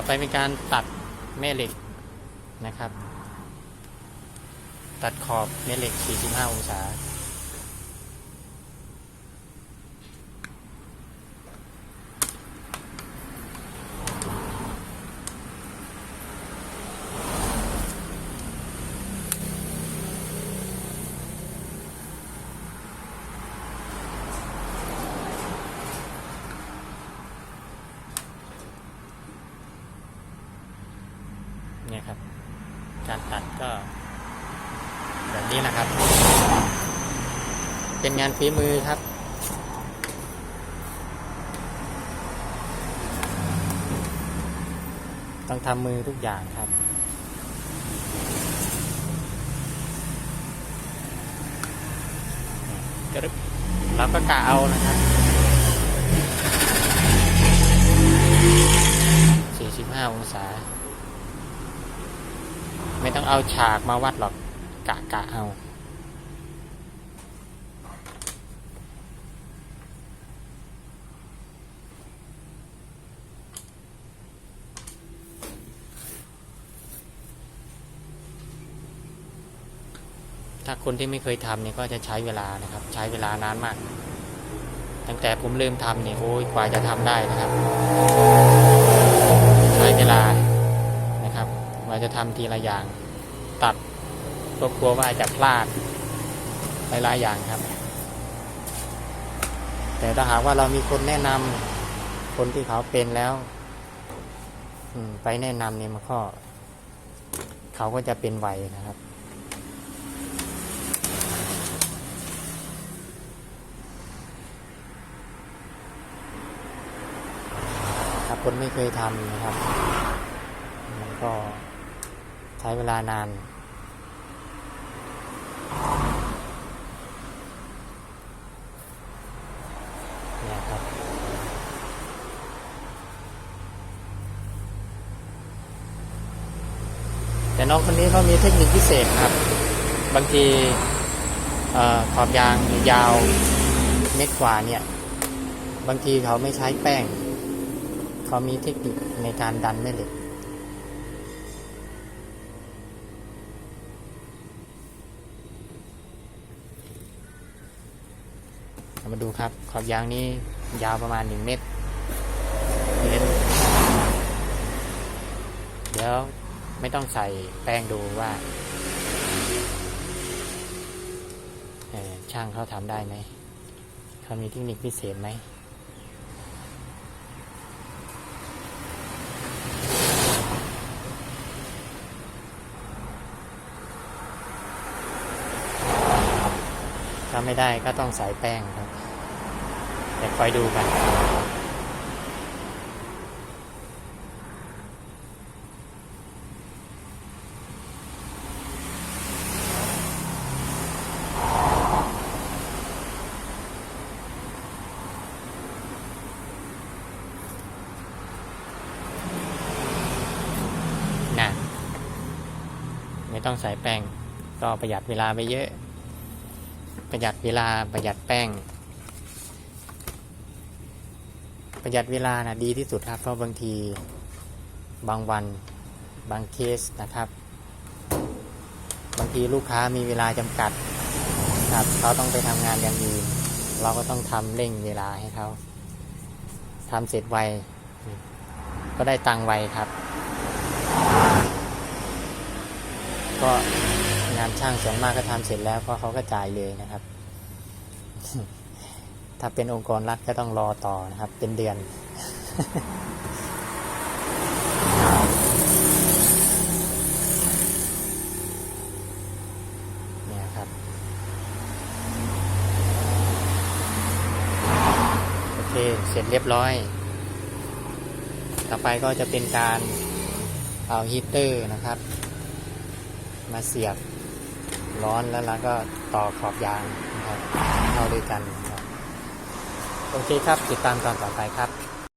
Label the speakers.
Speaker 1: ต่อไปเป็นการตัดแม่เหล็กนะครับ ตัดขอบแม่เหล็ก 45 องศา เนี่ยครับ การตัดก็แบบ นี้นะครับ เป็นงานฝีมือครับต้องทำมือทุกอย่างครับ กรึบเราก็กะเอานะครับ45องศา ไม่ต้องเอาฉากมาวัดหรอก กะกะเอาถ้าคนที่ไม่เคยทำเนี่ยก็จะใช้เวลานะครับ ใช้เวลานานมาก ตั้งแต่ผมเริ่มทำเนี่ยโอ้ยกว่าจะทำได้นะครับ ใช้เวลานะครับกว่าจะทำทีละอย่างตัด ก็กลัวว่าจะพลาดหลายๆอย่างครับ แต่ถ้าหากว่าเรามีคนแนะนำคนที่เขาเป็นแล้วอืไปแนะนำเนี่ยมันก็เขาก็จะเป็นไวนะครับถ้าคนไม่เคยทำนะครับ มันก็ใช้เวลานาน เนี่ยครับ แต่น้องคนนี้เขามีเทคนิคพิเศษครับ บางทีอขอบยางยาวเม็ดกว่าเนี่ย บางทีเขาไม่ใช้แป้ง เขามีเทคนิคในการดันแม่เหล็กมาดูครับ ขอบยางนี้ยาวประมาณหนึ่งเมตรเมตรเดี๋ยว ไม่ต้องใส่แป้งดูว่าช่างเขาทำได้ไหมเขามีเทคนิคพิเศษไหมถ้าไม่ได้ก็ต้องใส่แป้งครับ แต่คอยดูกัน นะ ไม่ต้องใส่แป้ง ก็ประหยัดเวลาไปเยอะ ประหยัดเวลาประหยัดแป้ง ประหยัดเวลานะดีที่สุดครับเพราะบางทีบางวันบางเคสนะครับ บางทีลูกค้ามีเวลาจำกัดครับเขาต้องไปทำงานอย่างอื่นเราก็ต้องทำเร่งเวลาให้เขาทำเสร็จไว ก็ได้ตังไวครับ ก็งานช่างส่วนมากก็ทำเสร็จแล้วก็เขาก็จ่ายเลยนะครับ ถ้าเป็นองค์กรรัฐก็ต้องรอต่อนะครับ เป็นเดือน เนี่ยครับ โอเค เสร็จเรียบร้อย ต่อไปก็จะเป็นการเอาฮีตเตอร์นะครับ มาเสียบร้อนแล้วเราก็ต่อขอบยางนะครับเข้าด้วยกันครับโอเคครับ ติดตามตอนต่อไปครับ